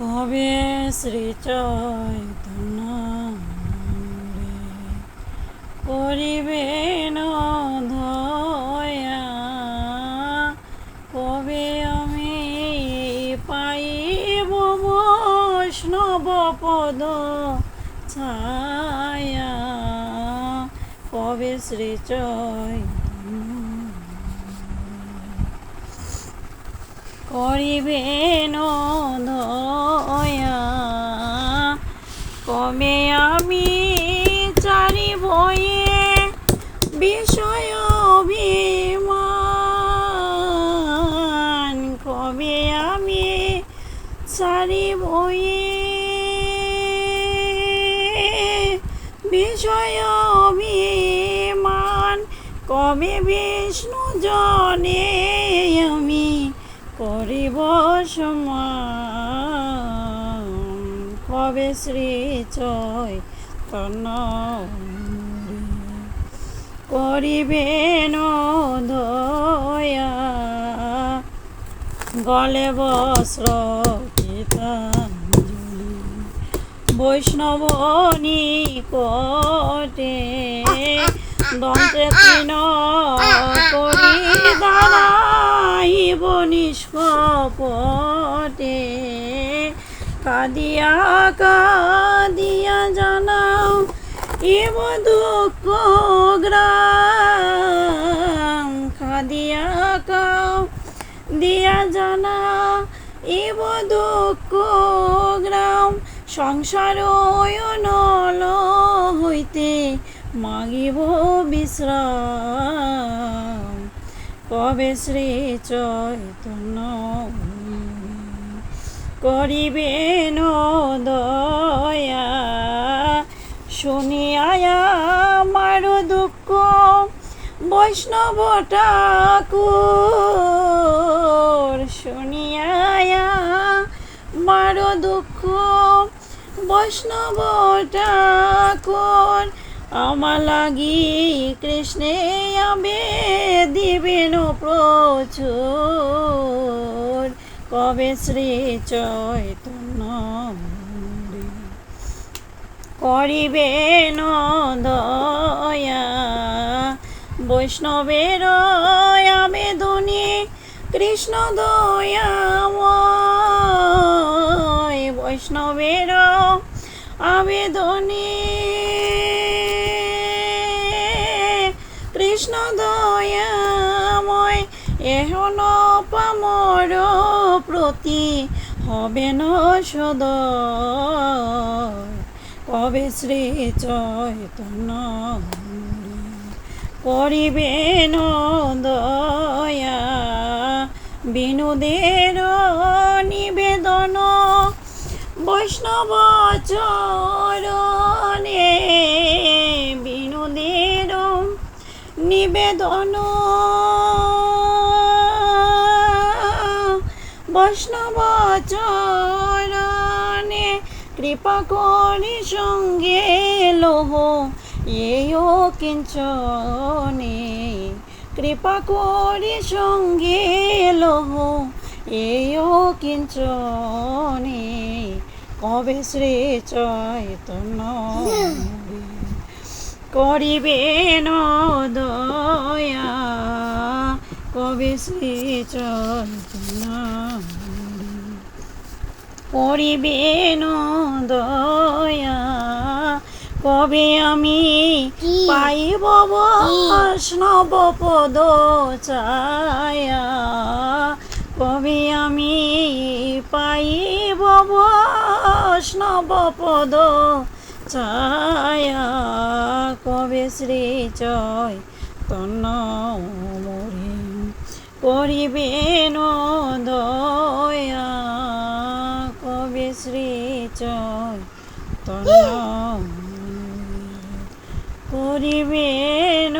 কবে শ্রী চৈতন্য করিবে ধয়া কবে আমি পাইব বৈষ্ণব পদ ছায়া? কবে শ্রী করিবেন দয়া কমে আমি চারি বয়ে বিষয় কবে আমি চারি বয়ে বিষয় অভিমান? কবে বিষ্ণু জনে আমি করিব কবে শ্রী চৈতন্য করিবেন দয়া গলে বস্ত্র গীতাঞ্জলি। বৈষ্ণব নিকটে দন্তে তিন করি দাঁড়াইব নিষ্কপটে কাদিয়া কাদিয়া জানাও এব দুঃখ গ্রাম। কাদিয়া কাও দিয়া জানা এব দুঃখ গ্রাম। সংসার নল হইতে মাগিব বিশ্রাম। কবে শ্রী চৈতন্য করিবেন দয়া শুনিয়া আমার দুঃখ, বৈষ্ণব ঠাকুর। শুনিয়া আমার দুঃখ, বৈষ্ণব ঠাকুর। আমার লাগি কৃষ্ণে আবে দিবেন প্রচুর। কবে শ্রী চৈতন্য করিবেন দয়া? বৈষ্ণবের আবেদনে কৃষ্ণ দয়াময়। বৈষ্ণবের আবেদনে কৃষ্ণ দয়াময়, এহন পামর প্রতি হবে ন সদয়। কবে শ্রী চৈতন্য করিবেন দয়া? বিনোদের নিবেদন বৈষ্ণব চরণে নিবেদন বৈষ্ণব চরণে কৃপা করি সঙ্গে লোহ এও কিঞ্চনে কৃপা করি সঙ্গে লোহ এও কিঞ্চনে কবে শ্রী চৈতন্য করিবেন দয়া কবে শ্রী করিবেন দয়া কবে আমি পাইব বৈষ্ণব পদ ছায়া। কবে আমি পাইব বৈষ্ণব পদ ছায়া। কবে শ্রীচয় তন্ন মরি করিবেন দয়া। কবে শ্রীচয় তন্ন করিবেন